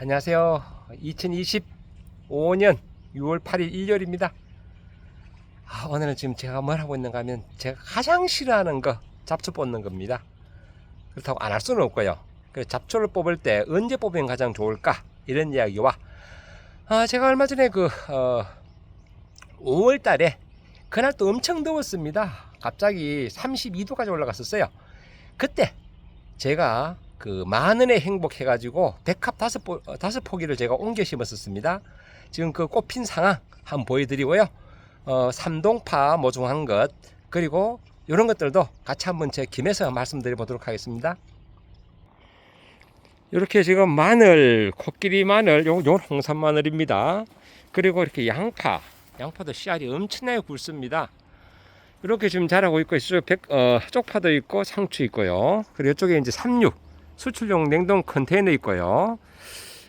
안녕하세요. 2025년 6월 8일 일요일입니다. 아, 오늘은 지금 제가 뭘 하고 있는가 하면 제가 가장 싫어하는 거 잡초 뽑는 겁니다. 그렇다고 안 할 수는 없고요. 그 잡초를 뽑을 때 언제 뽑으면 가장 좋을까? 이런 이야기와 아, 제가 얼마 전에 그 어, 5월 달에 그날 또 엄청 더웠습니다. 갑자기 32도까지 올라갔었어요. 그때 제가 그 만원의 행복 해가지고 백합 다섯 포 어, 다섯 포기를 제가 옮겨 심었었습니다. 지금 그 꽃핀 상황 한번 보여드리고요. 어, 삼동파 모종한 것 그리고 이런 것들도 같이 한번 제 김에서 말씀드려 보도록 하겠습니다. 이렇게 지금 마늘, 코끼리 마늘, 요, 요 홍산 마늘입니다. 그리고 이렇게 양파, 양파도 씨알이 엄청나게 굵습니다. 이렇게 지금 자라고 있고, 이쪽 백, 어, 쪽파도 있고, 상추 있고요. 그리고 이쪽에 이제 삼육, 수출용 냉동 컨테이너 있고요.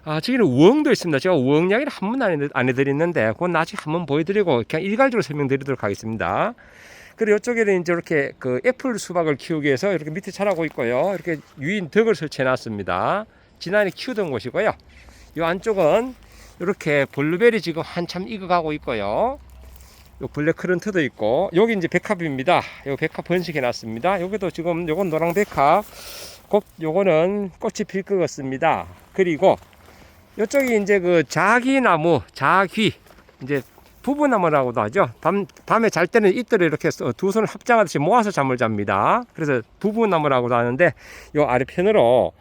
아, 저기는 우엉도 있습니다. 제가 우엉 이야기를 한 번도 안, 해- 안 해드렸는데, 그건 나중에 한번 보여드리고, 그냥 일괄적으로 설명드리도록 하겠습니다. 그리고 이쪽에는 이제 이렇게 그 애플 수박을 키우기 위해서 이렇게 밑에 자라고 있고요. 이렇게 유인 덕을 설치해 놨습니다. 지난해 키우던 곳이고요. 이 안쪽은 이렇게 블루베리 지금 한참 익어가고 있고요. 요 블랙 커런트도 있고 여기 이제 백합입니다. 요 백합 번식해 놨습니다. 여기도 지금 요건 노랑 백합. 곧 요거는 꽃이 필 것 같습니다. 그리고 이쪽이 이제 그 자기나무, 자귀 이제 부부나무라고도 하죠. 밤, 밤에 잘 때는 잎들을 이렇게 써- 두 손을 합장하듯이 모아서 잠을 잡니다. 그래서 부부나무라고도 하는데 요 아래편으로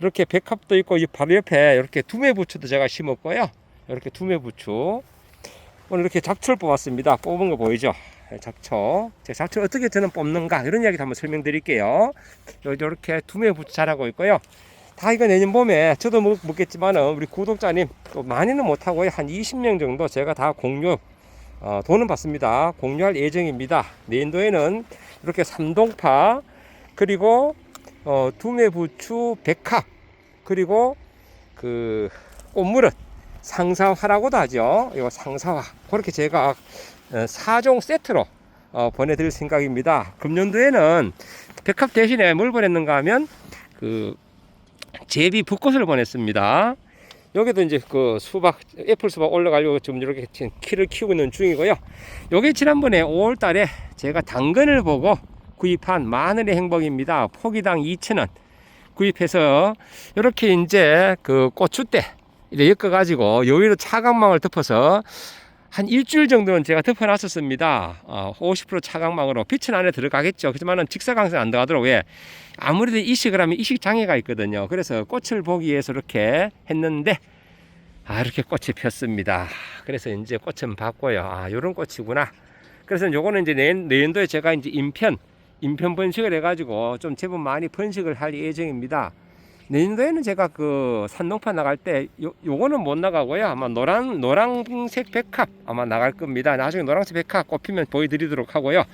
이렇게 백합도 있고 이 바로 옆에 이렇게 두매부추도 제가 심었고요. 이렇게 두매부추. 오늘 이렇게 잡초를 뽑았습니다. 뽑은 거 보이죠? 네, 잡초. 제가 잡초 어떻게 저는 뽑는가 이런 이야기도 한번 설명드릴게요. 요- 요렇게 두매부추 자라고 있고요. 다 이거 내년 봄에 저도 먹, 먹겠지만은 우리 구독자님 또 많이는 못하고요. 한 20명 정도 제가 다 공유 어, 돈은 받습니다. 공유할 예정입니다. 내년도에는 이렇게 삼동파 그리고 어, 두매부추 백합 그리고 그 꽃무릇 상사화라고도 하죠. 이거 상사화 그렇게 제가 어, 4종 세트로 어, 보내드릴 생각입니다. 금년도에는 백합 대신에 뭘 보냈는가 하면 그 제비 붓꽃을 보냈습니다. 여기도 이제 그 수박, 애플 수박 올라가려고 지금 이렇게 키를 키우고 있는 중이고요. 요게 지난번에 5월 달에 제가 당근을 보고 구입한 마늘의 행복입니다. 포기당 2,000원 구입해서 이렇게 이제 그 고추대 이렇게 엮어가지고 여기로 차광망을 덮어서 한 일주일 정도는 제가 덮어놨었습니다. 어, 50% 차광망으로 빛은 안에 들어가겠죠. 그렇지만은 직사광선 안 들어가도록 왜 아무래도 이식을 하면 이식 장애가 있거든요. 그래서 꽃을 보기 위해서 이렇게 했는데 아 이렇게 꽃이 폈습니다. 그래서 이제 꽃은 봤고요. 아 요런 꽃이구나. 그래서 요거는 이제 내년, 내년도에 제가 이제 인편 인편 번식을 해가지고 좀 제법 많이 번식을 할 예정입니다. 내년도에는 제가 그 산농파 나갈 때 요, 요거는 못 나가고요. 아마 노란 노란색 백합 아마 나갈 겁니다. 나중에 노란색 백합 꽃피면 보여드리도록 하고요.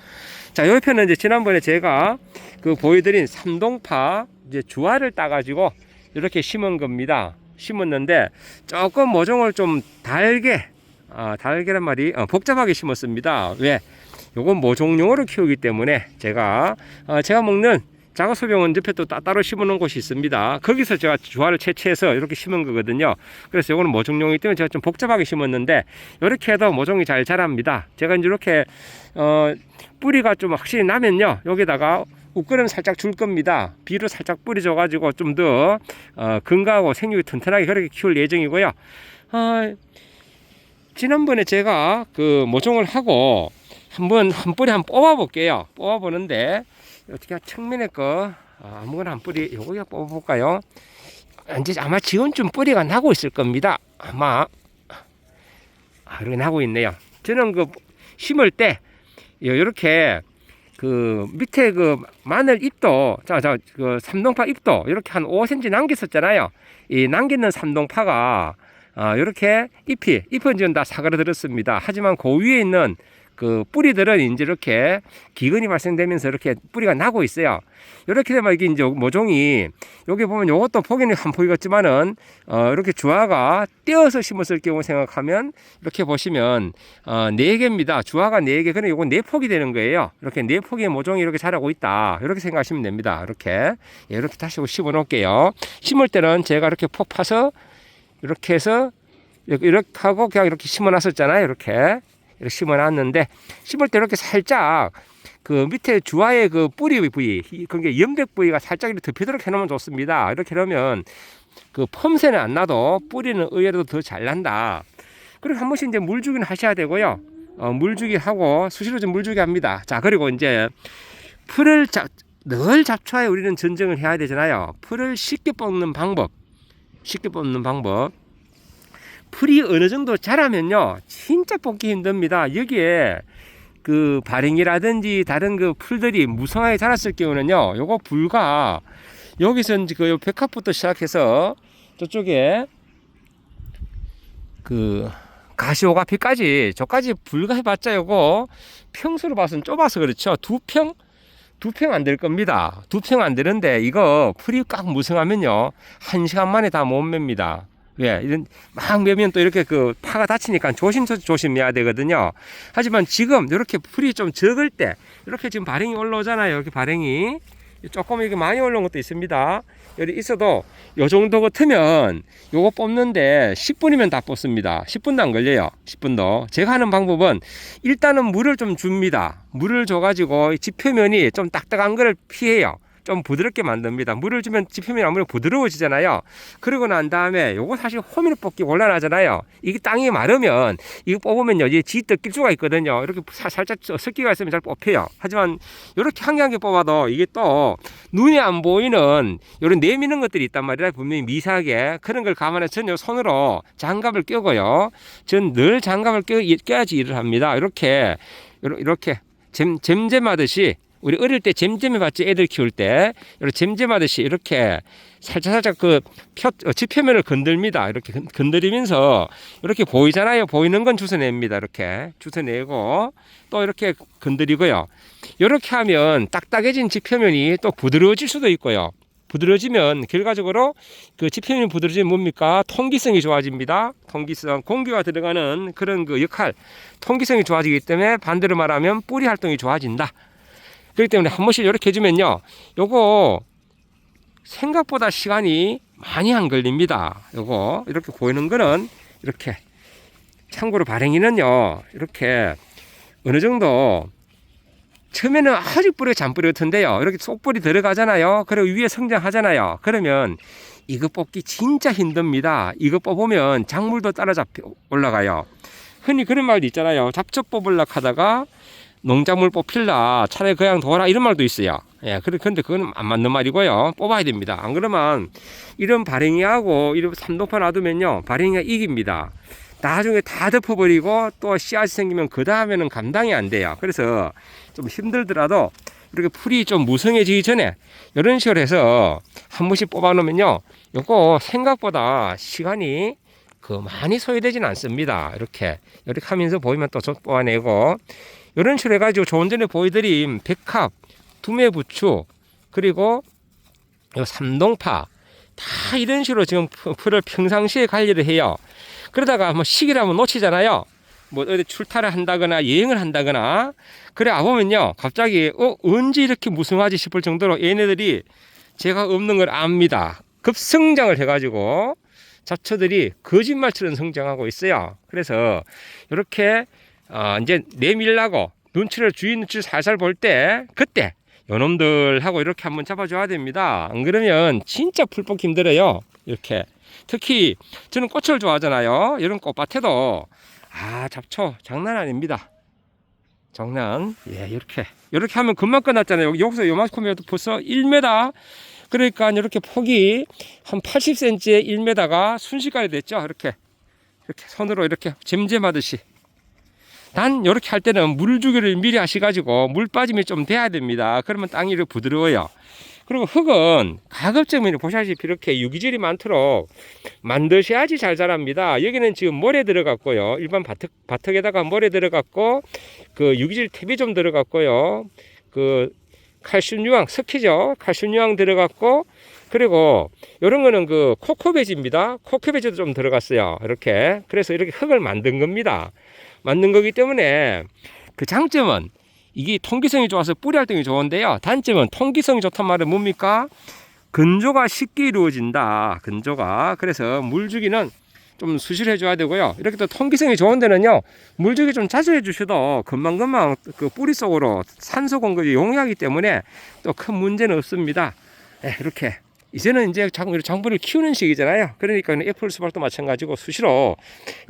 자, 옆에는 이제 지난번에 제가 그 보여드린 삼동파 이제 주화를 따가지고 이렇게 심은 겁니다. 심었는데 조금 모종을 좀 달게, 아, 달게란 말이 어, 복잡하게 심었습니다. 왜? 요건 모종용으로 키우기 때문에 제가 어, 제가 먹는 자가소병원 옆에 또 따- 따로 심어놓은 곳이 있습니다. 거기서 제가 주화를 채취해서 이렇게 심은 거거든요. 그래서 요거는 모종용이기 때문에 제가 좀 복잡하게 심었는데 이렇게 해도 모종이 잘 자랍니다. 제가 이제 이렇게 어, 뿌리가 좀 확실히 나면요 여기다가 웃그름 살짝 줄 겁니다 비료 살짝 뿌려줘 가지고 좀 더 어, 건강하고 생육이 튼튼하게 그렇게 키울 예정이고요 어, 지난번에 제가 그 모종을 하고 한번 한 뿌리 한번 뽑아 볼게요 뽑아 보는데 어떻게 측면에 거 아, 아무거나 한 뿌리 요거 그냥 뽑아 볼까요 이제 아마 지금쯤 뿌리가 나고 있을 겁니다 아마 아, 이렇게 나고 있네요 저는 그 심을 때 이렇게 그 밑에 그 마늘 잎도 자자그 삼동파 잎도 이렇게 한 5cm 남겼었잖아요. 이 남기는 삼동파가 아 이렇게 잎이 잎은 지금 다 사그라들었습니다. 하지만 그 위에 있는 그 뿌리들은 이제 이렇게 기근이 발생되면서 이렇게 뿌리가 나고 있어요. 이렇게 되면 이게 이제 모종이 여기 보면 이것도 보기는 한 포기 같지만은 어 이렇게 주화가 떼어서 심었을 경우 생각하면 이렇게 보시면 어, 네 개입니다. 주화가 네 개. 그럼 요거 네 폭이 되는 거예요. 이렇게 네 폭의 모종이 이렇게 자라고 있다. 이렇게 생각하시면 됩니다. 이렇게. 예, 이렇게 다시 심어 놓을게요. 심을 때는 제가 이렇게 폭 파서 이렇게 해서 이렇게, 하고 그냥 이렇게 심어 놨었잖아요. 이렇게 이렇게 심어놨는데 심을 때 이렇게 살짝 그 밑에 주화의 그 뿌리 부위, 이- 그게 연백 부위가 살짝 이렇게 덮이도록 해놓으면 좋습니다. 이렇게 하면 그 펌새는 안 나도 뿌리는 의외로 더 잘 난다. 그리고 한 번씩 이제 물 주기는 하셔야 되고요. 어, 물 주기 하고 수시로 좀 물 주기 합니다. 자, 그리고 이제 풀을 자, 늘 잡초에 우리는 전쟁을 해야 되잖아요. 풀을 쉽게 뽑는 방법. 쉽게 뽑는 방법. 풀이 어느 정도 자라면요. 진짜 뽑기 힘듭니다. 여기에 그 발행이라든지 다른 그 풀들이 무성하게 자랐을 경우는요. 요거 불과 여기서 이제 그 백합부터 시작해서 저쪽에 그 가시오가피까지 저까지 불가해봤자 요거 평수로 봐서는 좁아서 그렇죠. 두 평? 두 평 안 될 겁니다. 두 평 안 되는데 이거 풀이 꽉 무성하면요. 한 시간 만에 다 못 맵니다. 왜? 이런 막 매면 또 이렇게 그 파가 다치니까 조심 조심해야 되거든요. 하지만 지금 이렇게 풀이 좀 적을 때 이렇게 지금 발행이 올라오잖아요. 이렇게 발행이 조금 이렇게 많이 올라온 것도 있습니다. 여기 있어도 요 정도 같으면 요거 뽑는데 10분이면 다 뽑습니다. 10분도 안 걸려요. 10분도. 제가 하는 방법은 일단은 물을 좀 줍니다. 물을 줘가지고 지표면이 좀 딱딱한 거를 피해요. 좀 부드럽게 만듭니다. 물을 주면 지표면이 아무래도 부드러워지잖아요. 그러고 난 다음에 요거 사실 호미를 뽑기 곤란하잖아요. 이게 땅이 마르면 이거 뽑으면요. 이제 지떡 낄 수가 있거든요. 이렇게 사- 살짝 습기가 있으면 잘 뽑혀요. 하지만 이렇게 한 개 한 개 뽑아도 이게 또 눈에 안 보이는 이런 내미는 것들이 있단 말이라 분명히 미세하게 그런 걸 감안해서 전요 손으로 장갑을 껴고요. 전 늘 장갑을 껴, 껴야지 일을 합니다. 이렇게 이렇게 잼, 잼잼하듯이 우리 어릴 때 잼잼해 봤지 애들 키울 때 이렇게 잼잼하듯이 이렇게 살짝 살짝 그 표, 어, 지표면을 건들입니다. 이렇게 건- 건드리면서 이렇게 보이잖아요. 보이는 건 주워냅니다. 이렇게 주워내고 또 이렇게 건드리고요. 이렇게 하면 딱딱해진 지표면이 또 부드러워질 수도 있고요. 부드러워지면 결과적으로 그 지표면이 부드러워지면 뭡니까? 통기성이 좋아집니다. 통기성, 공기가 들어가는 그런 그 역할, 통기성이 좋아지기 때문에 반대로 말하면 뿌리 활동이 좋아진다. 그렇기 때문에 한 번씩 이렇게 해주면요. 요거 생각보다 시간이 많이 안 걸립니다. 요거 이렇게 보이는 거는 이렇게 참고로 발행이는요. 이렇게 어느 정도 처음에는 아주 뿌리 잔뿌리 같은데요. 이렇게 속뿌리 들어가잖아요. 그리고 위에 성장하잖아요. 그러면 이거 뽑기 진짜 힘듭니다. 이거 뽑으면 작물도 따라잡혀 올라가요. 흔히 그런 말도 있잖아요. 잡초 뽑으려고 하다가 농작물 뽑힐라 차라리 그냥 둬라 이런 말도 있어요. 예, 근데 그건 안 맞는 말이고요. 뽑아야 됩니다. 안 그러면 이런 발행이하고 이런 삼동파 놔두면요. 발행이가 이깁니다. 나중에 다 덮어버리고 또 씨앗이 생기면 그 다음에는 감당이 안 돼요. 그래서 좀 힘들더라도 이렇게 풀이 좀 무성해지기 전에 이런 식으로 해서 한 번씩 뽑아놓으면요. 요거 생각보다 시간이 그 많이 소요되지는 않습니다. 이렇게 이렇게 하면서 보이면 또좀 뽑아내고 이런 식으로 해가지고 조금 전에 보여드린 백합, 두매부추 그리고 요 삼동파 다 이런 식으로 지금 풀- 풀을 평상시에 관리를 해요. 그러다가 뭐 시기를 한번 놓치잖아요. 뭐 어디 출타를 한다거나 여행을 한다거나 그래 아 보면요 갑자기 어 언제 이렇게 무성하지 싶을 정도로 얘네들이 제가 없는 걸 압니다. 급성장을 해가지고 잡초들이 거짓말처럼 성장하고 있어요. 그래서 이렇게 어, 이제 내밀라고 눈치를 주인 눈치 살살 볼 때 그때 요놈들하고 이렇게 한번 잡아줘야 됩니다. 안 그러면 진짜 풀 뽑기 힘들어요. 이렇게 특히 저는 꽃을 좋아하잖아요. 이런 꽃밭에도 아 잡초 장난 아닙니다. 장난 예 이렇게 이렇게 하면 금방 끝났잖아요. 여기- 여기서 요만큼이라도 벌써 1m 그러니까 이렇게 폭이 한 80cm에 1m가 순식간에 됐죠. 이렇게 이렇게 손으로 이렇게 잼잼하듯이 단 이렇게 할 때는 물 주기를 미리 하셔가지고 물 빠짐이 좀 돼야 됩니다. 그러면 땅이 이렇게 부드러워요. 그리고 흙은 가급적이면 보시다시피 이렇게 유기질이 많도록 만드셔야지 잘 자랍니다. 여기는 지금 모래 들어갔고요. 일반 바특, 바특에다가 모래 들어갔고, 그 유기질 탭이 좀 들어갔고요. 그 칼슘 유황, 석회죠. 칼슘 유황 들어갔고, 그리고 이런 거는 그 코코베지입니다. 코코베지도 좀 들어갔어요. 이렇게. 그래서 이렇게 흙을 만든 겁니다. 만든 거기 때문에 그 장점은 이게 통기성이 좋아서 뿌리 활동이 좋은데요. 단점은 통기성이 좋단 말은 뭡니까? 건조가 쉽게 이루어진다. 건조가. 그래서 물 주기는 좀 수시로 해줘야 되고요. 이렇게 또 통기성이 좋은 데는요, 물주기 좀 자주 해주셔도 금방금방 그 뿌리 속으로 산소 공급이 용이하기 때문에 또 큰 문제는 없습니다. 예, 이렇게. 이제는 이제 장, 장분을 키우는 시기잖아요. 그러니까 애플 수박도 마찬가지고 수시로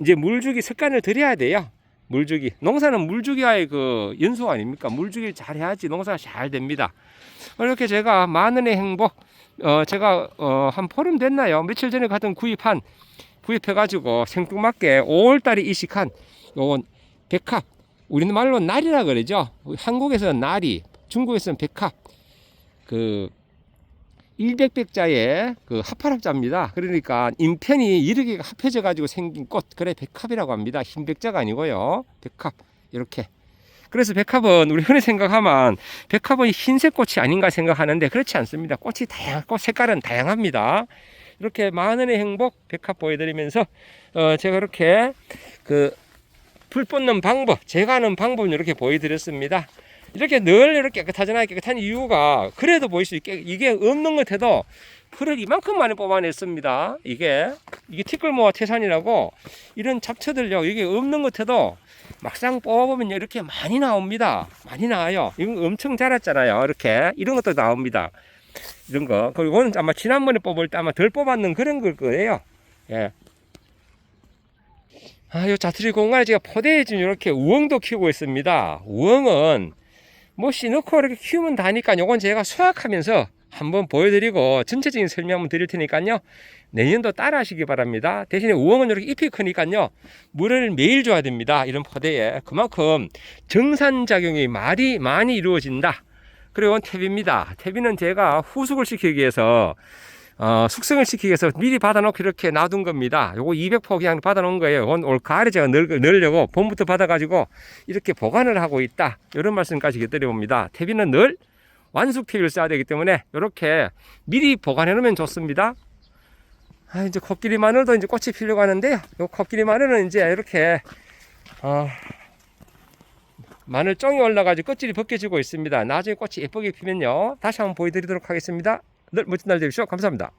이제 물주기 습관을 들여야 돼요. 물주기. 농사는 물주기와의 그 연속 아닙니까? 물주기를 잘 해야지 농사가 잘 됩니다. 이렇게 제가 만원의 행복, 어, 제가, 어, 한 보름 됐나요? 며칠 전에 가던 구입한, 구입해가지고 생뚱맞게 5월달에 이식한 요건 백합. 우리는 말로 날이라 그러죠. 한국에서는 날이, 중국에서는 백합. 그, 100백자의 그 합팔합자입니다. 그러니까 인편이 개가 합해져 가지고 생긴 꽃 그래 백합이라고 합니다. 흰 백자가 아니고요. 백합 이렇게. 그래서 백합은 우리 흔히 생각하면 백합은 흰색 꽃이 아닌가 생각하는데 그렇지 않습니다. 꽃이 다양, 꽃 색깔은 다양합니다. 이렇게 만원의 행복 백합 보여드리면서 어 제가 이렇게 그불 뽑는 방법, 제가 하는 방법 이렇게 보여드렸습니다. 이렇게 늘 이렇게 깨끗하잖아요. 깨끗한 이유가 그래도 보일 수 있게 이게 없는 것 해도 풀을 이만큼 많이 뽑아냈습니다. 이게 이게 티끌모아 태산이라고 이런 잡초들요. 이게 없는 것 해도 막상 뽑아보면 이렇게 많이 나옵니다. 많이 나와요. 이건 엄청 자랐잖아요. 이렇게 이런 것도 나옵니다. 이런 거 그리고 이거는 아마 지난번에 뽑을 때 아마 덜 뽑았는 그런 걸 거예요. 예. 아, 요 자투리 공간에 제가 포대에 지금 이렇게 우엉도 키우고 있습니다. 우엉은 뭐 씨 넣고 이렇게 키우면 다니까 요건 제가 수확하면서 한번 보여드리고 전체적인 설명 한번 드릴 테니까요. 내년도 따라 하시기 바랍니다. 대신에 우엉은 이렇게 잎이 크니까요. 물을 매일 줘야 됩니다. 이런 포대에. 그만큼 정산작용이 많이, 많이 이루어진다. 그리고 탭입니다. 탭이는 제가 후숙을 시키기 위해서 어, 숙성을 시키기 위해서 미리 받아놓고 이렇게 놔둔 겁니다. 요거 200포 그냥 받아놓은 거예요. 이건 올 가을에 제가 넣, 넣으려고 봄부터 받아가지고 이렇게 보관을 하고 있다. 이런 말씀까지 드려봅니다. 태비는 늘 완숙 태비를 써야 되기 때문에 이렇게 미리 보관해 놓으면 좋습니다. 아, 이제 코끼리 마늘도 이제 꽃이 피려고 하는데요. 요 코끼리 마늘은 이제 이렇게, 어, 마늘 쫑이 올라가지고 껍질이 벗겨지고 있습니다. 나중에 꽃이 예쁘게 피면요. 다시 한번 보여드리도록 하겠습니다. 늘 멋진 날 되십시오. 감사합니다.